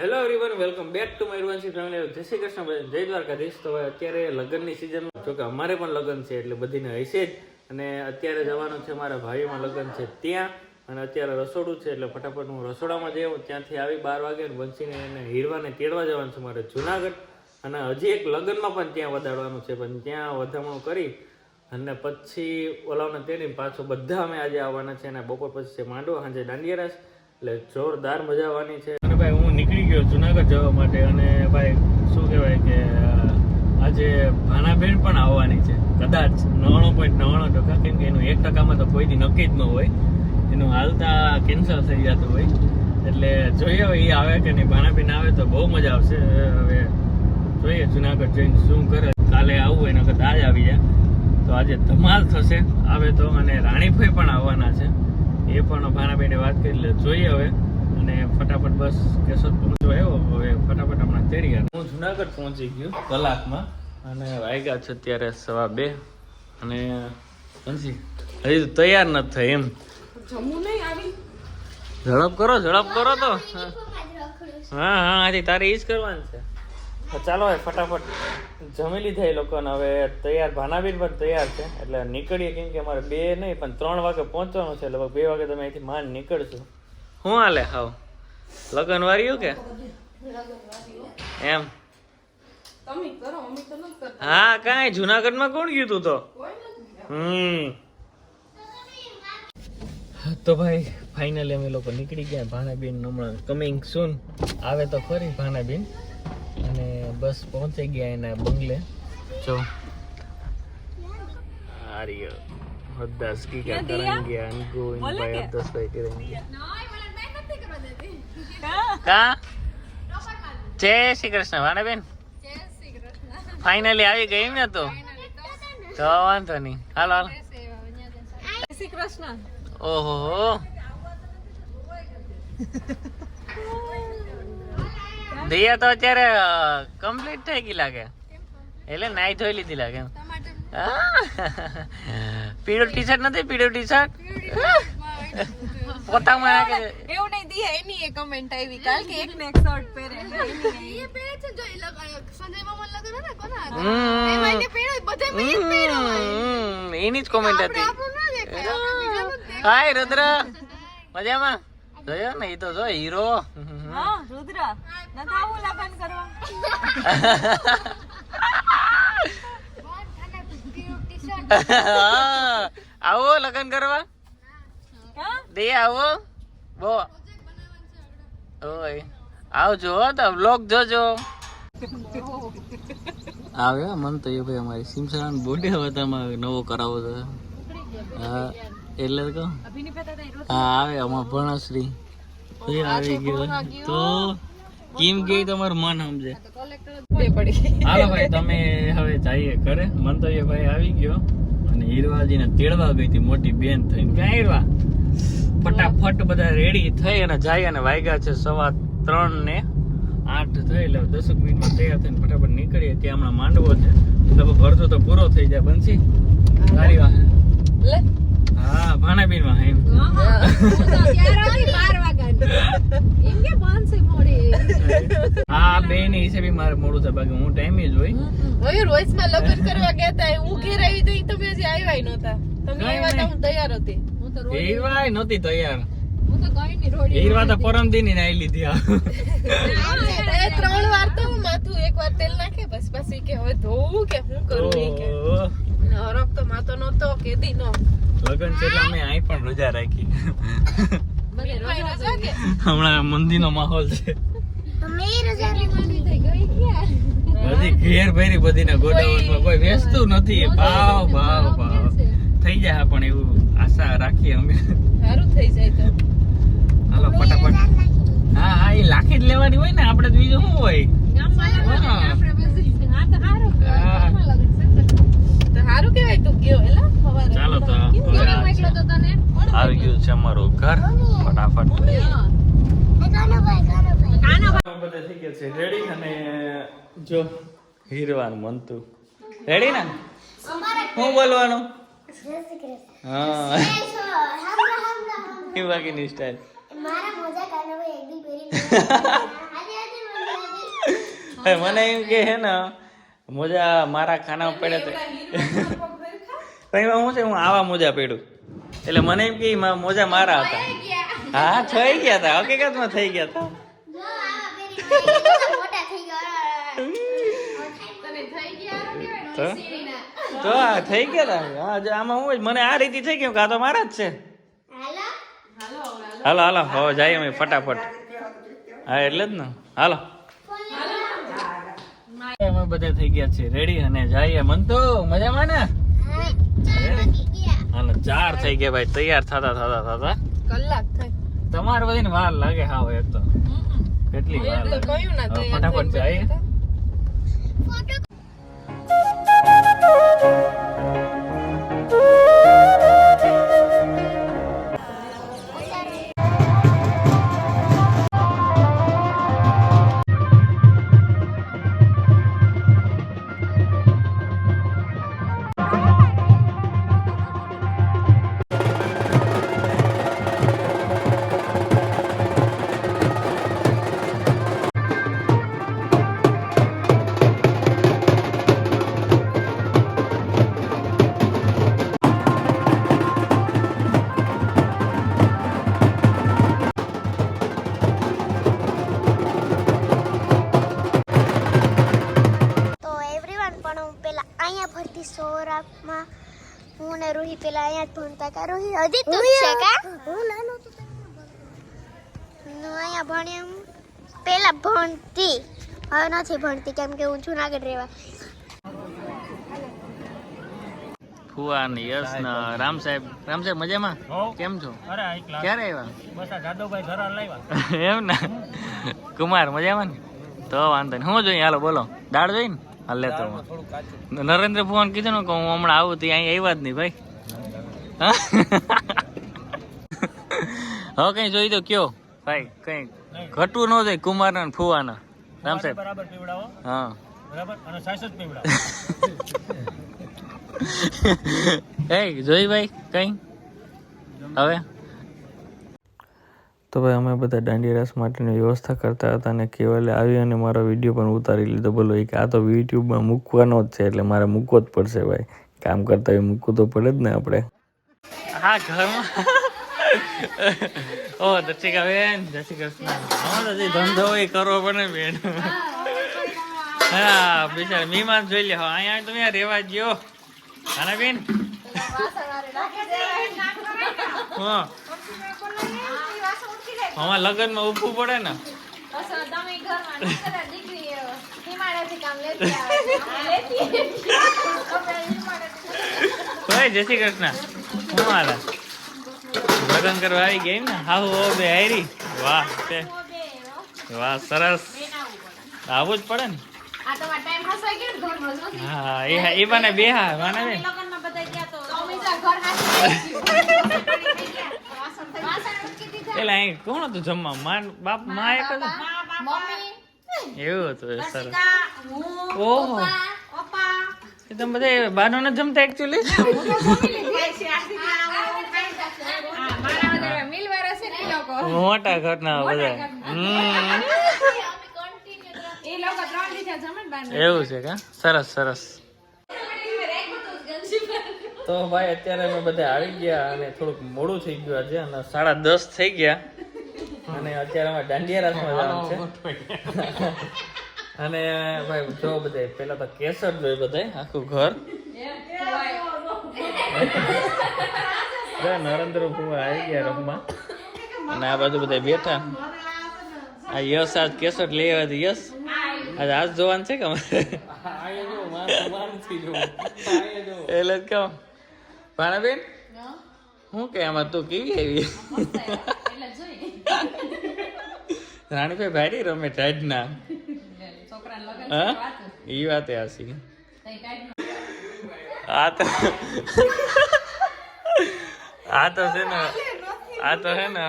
Hello everyone welcome back to my Ruvanshi family જય શ્રી કૃષ્ણ ભાઈ જય દ્વારકાધીશ. તો હવે અત્યારે લગ્નની સિઝન જો કે અમારે પણ લગ્ન છે, એટલે બધીને હશે જ. અને અત્યારે જવાનું છે મારા ભાઈઓમાં લગ્ન છે ત્યાં. અને અત્યારે રસોડું છે, એટલે ફટાફટ હું રસોડામાં જઈ ત્યાંથી આવી બાર વાગે વંચીને એને હીરવાને તેડવા જવાનું છે મારે જુનાગઢ. અને હજી એક લગ્નમાં પણ ત્યાં વધારવાનું છે, પણ ત્યાં વધામણું કરી અને પછી ઓલાવને તેડીને પાછો બધા અમે આજે આવવાના છે. અને બપોર પછી છે માંડવા, સાંજે દાંડિયા રાસ એટલે જોરદાર મજા આવવાની છે. ભાઈ, હું નીકળી ગયો જુનાગઢ જવા માટે અને ભાઈ, શું કહેવાય કે આજે ભાનાબેન પણ આવવાની છે, કદાચ નવાણું પોઈન્ટ નવાણું ટકા, કેમ કે એનું એક ટકામાં તો કોઈ દી નક્કી જ ન હોય. એનું હાલતા કેન્સલ થઈ જતું હોય. એટલે જોઈએ હવે એ આવે કે નહીં. ભાનાબેન આવે તો બહુ મજા આવશે. હવે જોઈએ જુનાગઢ જઈને શું કરે. કાલે આવવું હોય કરતાં આજ આવી જાય. તો આજે ધમાલ થશે, આવે તો. અને રાણીભાઈ પણ આવવાના છે. એ પણ ભાનાબેને વાત કરી. લે જોઈએ હવે. બસ કેશોદ પહોંચવા આવ્યો હવે ફટાફટ હમણાં તેડી ગયા. હું જુનાગઢ પહોંચી ગયો કલાકમાં અને વાગ્યા છે અત્યારે સવા બે. અને હજી હજી તો તૈયાર નથી થઈ એમ. ઝડપ કરો ઝડપ કરો તો. હા. હા આજે તારે એ જ કરવાનું છે. ચાલો હવે ફટાફટ જમી લીધા એ લોકોને. હવે તૈયાર ભાનાબીર પણ તૈયાર છે. એટલે નીકળીએ કેમ કે અમારે બે નહીં પણ ત્રણ વાગે પહોંચવાનું છે. લગભગ બે વાગે તમે અહીંથી માંડ નીકળશું. શું હાલે હાવ? લગન વાર્યું કે? એમ. તમે કરો અમે તો હા કાંઈ જુનાગઢમાં કોણ ગયું તું તો? હમ. તો ભાઈ ફાઇનલી અમે લોકો નીકળી ગયા ભાણાબેન હમણાં કમિંગ સૂન આવે તો ખરી ભાણાબેન. અને બસ પહોંચી ગયા એના બંગલે. જો. આર્ય હદ્દાસ કી કા કરંગિયા અનગો ઇન ભાઈ હદ્દાસ ભાઈ કરેંગે કા? જય શ્રી કૃષ્ણ ભાનાબેન ફાઇનલી આવી ગઈ એમ ને તો? તો વાંધો નહીં. હાલો હાલો. શ્રી કૃષ્ણ ઓહો. દૈયા તો અત્યારે કમ્પ્લીટ થઈ ગઈ લાગે. એટલે નાઈ ધોઈ લીધી લાગે. પીળું ટી શર્ટ નથી? પીળું ટી શર્ટ પોતામાં છે. એવું નહીં દીએ એની એ કમેન્ટ આવી કાલ કે એક ને એક શર્ટ પહેરે હમ. હમ, એની જ કોમેન્ટ હતી. હાય રુદ્ર. મજામાં? જોયો ને એ તો જો હીરો. હા રુદ્ર. નથી આવું લગન કરવા? આવો લગન કરવા? દે આવો. બો. ઓય. આવજો તો બ્લોગ જોજો. આવ્યો મન તો એ ભાઈ અમારી સિમસાન બોડી હવે તમે નવો કરાવો તો. હા, એટલે તો હા, આવે, અમાર ભણશ્રી એ આવી ગયો. તો કેમ કે તમારું મન સમજે. હાલો ભાઈ, તમે હવે જઈએ ઘરે. મન તો એ ભાઈ આવી ગયો. અને હીરવાજીને તેડવા ગઈ હતી મોટી બેન થઈને. ક્યાં હીરવા? ફટાફટ બધા રેડી થઈ અને જાય અને વાગ્યા છે સવા ત્રણ ને આઠ થઈ. એટલે દસક મિનિટમાં તૈયાર થઈને ફટાફટ નીકળીએ. ત્યાં હમણાં માંડવો છે. લગભગ અડધો તો પૂરો થઈ જાય. બનશી તારી વાહ. હા ભાણાબેન વાહ એમ. હા બે ને હિસાબે મારે મોડું થાય. બાકી હું ટાઈમે જ હોય. મયુરમાં લગ્ન કરવા ગયા હતા હું ઘેર આવી તો તમે હજી આવ્યા ય નહોતા. તમે કાંઈ આવ્યા હું તૈયાર હતી. હું તો હીરવા નહોતી તૈયાર. હું તો કઈ નહીં રોડી હીરવા તો પરમ દી ની નાઈ લીધી આ. ત્રણ વાર તો હું માથું એક વાર તેલ નાખે બસ પછી કે હવે ધોવું કે શું કરું ઈ કે. ઓહો. તો માતો નહોતો કે દી નો. લગન છે એટલે અમે પણ રજા રાખી. બધે રજા કે? હમણાં મંદિર નો માહોલ છે. બધી ઘેર ભરી બધી ને ગોડાઉનમાં કોઈ વેચતું નથી. ભાવ ભાવ ભાવ. થઈ જાય પણ એવું આશા રાખીએ અમે. સારું થઈ જાય તો. હાલો ફટાફટ. હા હા એ લાખી જ લેવાની હોય ને આપણે બીજું શું હોય? હા. હા. તો સારું. કેવાય તું ગયો ચાલો તો. આવી ગયું છે અમારું ઘર. ફટાફટ બધા થઈ ગયા છે. રેડી અને જો હીરવાનું મનતું. રેડી ને? હું બોલવાનું? હા. એ બાકીની હવે મને એમ કે હે ને મોજા મારા ખાના પડે તો એમાં શું છે હું આવા મોજા પડ્યું એટલે મને એમ કે મોજા મારા હતા. હા થઈ ગયા હતા હકીકતમાં થઈ ગયા હતા મોટા થઈ ગયા તને થઈ ગયા કેવાય તો? આ થઈ ગયા આજે હા આમાં હું જ- મને આ રીતે થઈ ગયું કે આ તો મારા જ છે. હાલો. હાલો હાલો. હવે જઈએ અમે ફટાફટ. હા એટલે જ ને. હાલો. અમે બધા થઈ ગયા છે રેડી અને જઈએ. મન તો મજામાં ને? હા ચાર અને ચાર થઈ ગયા ભાઈ. તૈયાર થતા થતા થતા. કલાક થઈ. તમારે બધી વાર લાગે હા એક તો. કેટલી વાર લાગે? ફટાફટ જાય જઈએ. ભણતા હજી તું છે કા? હું નાનો તો હું અહીંયા ભણ્યા હું પેલા ભણતી. હવે નથી ભણતી કેમ કે હું જુનાગઢ રહેવા. ફુવા ને યશ રામ સાહેબ. રામ સાહેબ મજામાં? કેમ છો? ક્યારે આવ્યા? બસ આ જાદવભાઈ ઘર લાવ્યા એમ ને? કુમાર મજામાં ને? તો વાંધો નહીં. હું જોઈએ હાલો બોલો. દાળ જોઈને? હાલ લેતો હું. થોડું કાચું. નરેન્દ્ર ફોન કીધું ને કે હું હમણાં આવું તો અહીંયા આવ્યા જ નહીં ભાઈ? હવે કઈ જોઈ દો કયો? ભાઈ કઈ ઘટવું ન જાય કુમાર ને ફુવાના. રામ સાહેબ. બરાબર પીવડાવો. હા. બરાબર? અને સાસ જ પીવડાવો. એ જોઈ ભાઈ કઈ? હવે? તો ભાઈ અમે બધા દાંડી રસ માટેની વ્યવસ્થા કરતા હતા અને કેવલે આવી અને મારો વીડિયો પણ ઉતારી લીધો. બોલો એ કે આ તો યુટ્યુબમાં મૂકવાનો જ છે એટલે મારે મૂકવો જ પડશે ભાઈ. કામ કરતા હોય મૂકવું તો પડે જ ને આપણે. હા ઘરમાં. ઓ દર્શિકા બેન જય શ્રી કૃષ્ણ હા તો જે ધંધો એ કરવો પડે બેન. હા બિચાર મહેમાન જોઈ લે. હા, અહીંયા તમે રેવા ગયો હાના બેન. હા. આમાં લગ્નમાં ઊભું પડે ને. જય શ્રી કૃષ્ણ. હું હાલે લગ્ન કરવા આવી ગઈ ને? હાહુ હો બે હારી વાહ તે. વાહ સરસ. આવું જ પડે ને? તમારો. હા એ એ બાને બે હા બાને બે. એટલે અહીં કોણ હતું જમવા? માન બાપ મા એક એવું હતું સરસ. ઓહો. તમે બધા બાનો ન જમતા એકચ્યુઅલી મોટા ઘરના બધા. હમ. એવું છે કા? સરસ સરસ. તો ભાઈ અત્યારે અમે બધા આવી ગયા અને થોડુંક મોડું થઈ ગયું આજે અને સાડા દસ થઈ ગયા. અને અત્યારે અમે દાંડિયા રાસમાં જવાનું છે. અને ભાઈ જો બધે પેલા તો કેસર જોઈ બધે આખું ઘર. નરેન્દ્ર ભુવા આવી ગયા રમવા. અને આ બાજુ બધા બેઠા. આ યશ આજ કેસર લઈ આવ્યા હતા યશ? આજ આજ જોવાનું છે કે એટલે જ કહો ભાણાબેન? શું કે આમાં તું કેવી આવી? રાણીભાઈ ભાઈ રમે ટાઈટ ના એ વાતે હાસી. આ તો આ તો છે ને આ તો છે ને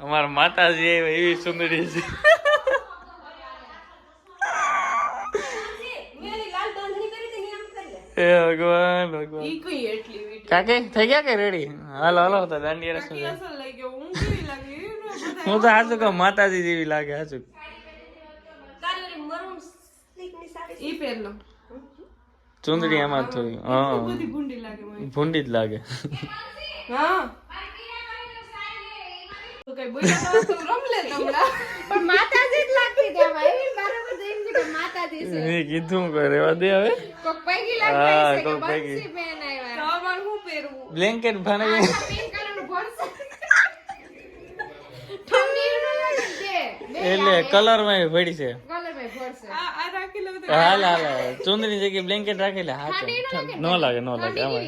અમારા માતાજી એવી સુંદરી છે. એ ભગવાન ભગવાન. કાકે થઈ ગયા કે રેડી હાલો હાલો તો દાંડિયા રસ હું તો હાચું કહું માતાજી જેવી લાગે હાચું. ચુંદડી એમાં થોડી હા ભૂંડી લાગે જ લાગે. હા. કઈ બોલ્યા તો તું તમડા પણ માતાજી જ લાગતી હતી આમાં. એવી બરાબર એમ છે કે માતાજી છે. મેં કીધું કે રેવા દે હવે. કોક પૈકી હા, છે કે. બંસી બેન આવ્યા. તો અમારે હું પહેરવું? બ્લેન્કેટ ભાને પિંક કલરનું ભરશે. એટલે. કલરમાં પડી છે. હાલ હાલ હાલ. જગ્યાએ બ્લેન્કેટ રાખેલે. હા ન લાગે ન? લાગે આમાં.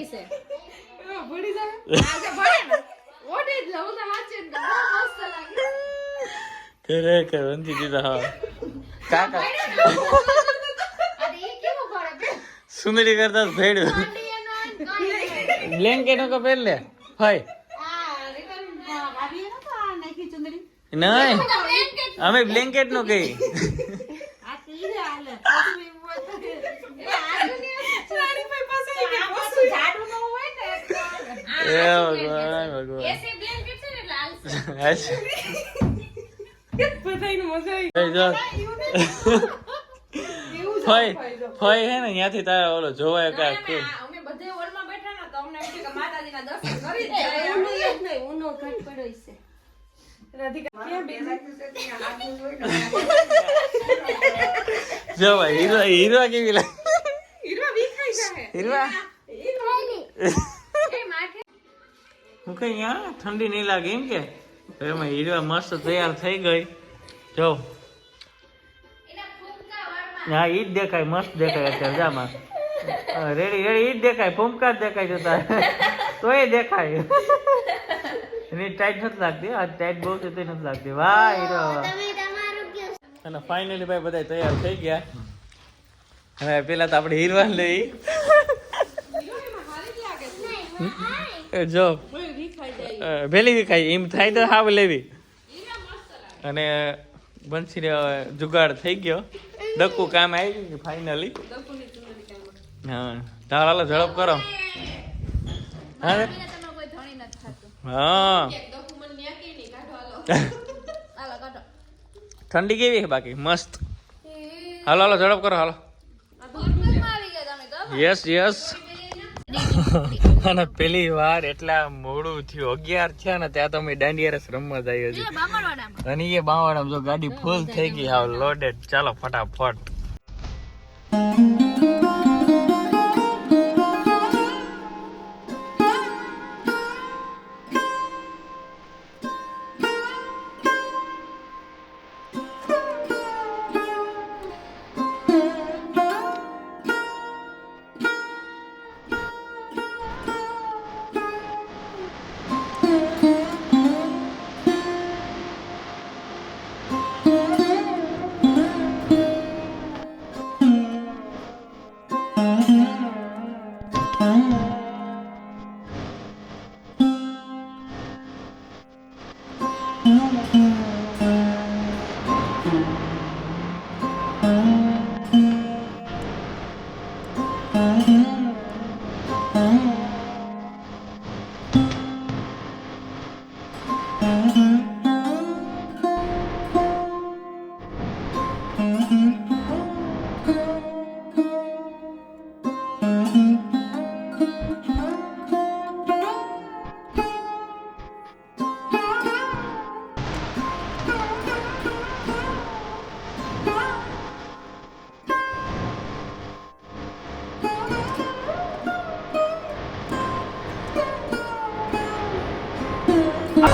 ભૂલી જાય? ખરેખર વંતી દીધા હા કાકા? સુંદરી કરતા ભેડ્યું હોય કાંઈ. બ્લેન્કેટ નો પહેર લે ચુંદડી? નહીં અમે બ્લેન્કેટનું કહી આ ઈ રે હાલે. પાછું એવું હોય તો એ આજુ ને રાણીભાઈ પાસે આ પાછું જાડું ન હોય ને એટલે આ એ આછું ભગવાન blanket છે. ભગવાન એસી blanket છે ને એટલે હાલશે. હાશ. બધાયને મજા આવી. ભાઈ જો. ફઈ હે ને ત્યાંથી તારા ઓલો જોવાય ના, કાંઈક અમે આ- અમે બધે હોલમાં બેઠા ને તો અમને એમ થયું કે માતાજીના દર્શન કરી જ ભાઈ હીરો હીરો કેવી લાગે? હીરવા વિખાઈ જાય હીરવા? એ માથે હું કઈ અહીંયા ઠંડી નહીં લાગે એમ કે? એમાં હીરવા મસ્ત તૈયાર થઈ ગઈ. જો હા ઈ જ દેખાય મસ્ત દેખાય અત્યારે જામાં રેડી રેડી ઈ જ દેખાય ફૂમકા જ દેખાય જતા તોય દેખાય. એની ટાઈટ નથી લાગતી આ ટાઈટ બહુ છે તે નથી લાગતી. વાહ હીરો અને ફાઇનલી ભાઈ બધા તૈયાર થઈ ગયા. હવે પેલા તો આપણે હીરવાન લઈ. જો. ભેલી વિખાય એમ થાય તો હાવ લેવી. અને બંસીને જુગાડ થઈ ગયો. ડક્કુ કામ આવી ગયું ફાઇનલી હા હાલો ઝડપ કરો. હા ઠંડી કેવી છે બાકી? મસ્ત. હાલો હાલો ઝડપ કરો હાલો. યસ યસ અને પેલી વાર એટલા મોડું થયું. અગિયાર થયા ને ત્યાં તો અમે દાંડિયારસ રમવા જઈએ છીએ. અને એ બાવાડામાં જો ગાડી ફૂલ થઈ ગઈ. હાવ લોડેડ ચાલો ફટાફટ.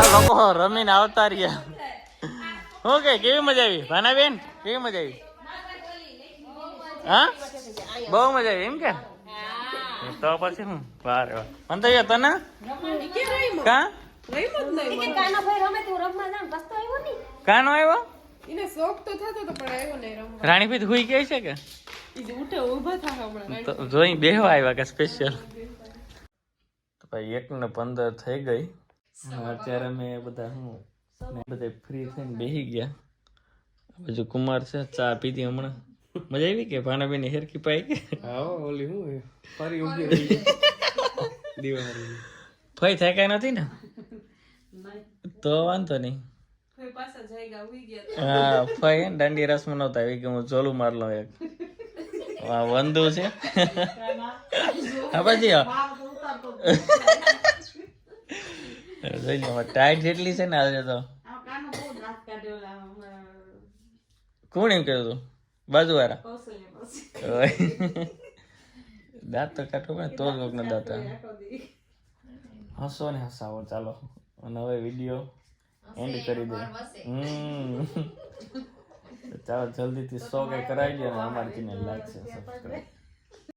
લોકો રમીને આવતા રહ્યા. ઓકે કેવી મજા આવી? ભાનાબેન કેવી મજા આવી? હા? બહુ મજા આવી એમ કે? તો પછી હું? વારે વાર મને તો યાર તને? કા? કાનો આવ્યો એને શોખ તો થતો તો પણ આવ્યો નહીં રમવા. રાણીપીત હુઈ ગઈ છે કે? જોઈ બેહવા આવ્યા કે સ્પેશિયલ તો ભાઈ એક ને પંદર થઈ ગઈ. અત્યારે અમે બધા હું ને બધા ફ્રી થઈને બેસી ગયા. બાજુ કુમાર છે ચા પીધી હમણાં. મજા આવી કે ભાનાબેન હેરકી પાઈ કે? ફઈ થાય કાંઈ નથી ને? તો વાંધો નહીં. કોઈ પાછા જાયગા ઉઈ ગયા હા ફઈ દાંડી રસમાં નહોતા આવી કે હું ચોલું માર લઉં એક. વંદુ છે. હા પછી જોઈ લો ટાઈટ જેટલી છે ને આજે તો. કોણ એમ કહ્યું તું? બાજુવાળા? વાળા દાંત તો કાઢો ને તો જ કોકના દાંત. હસો ને હસાવો ચાલો. અને હવે વીડિયો એન્ડ કરી દે. હમ. ચાલો જલ્દીથી સો કે કરાવી દે અને અમારી છે સબસ્ક્રાઈબ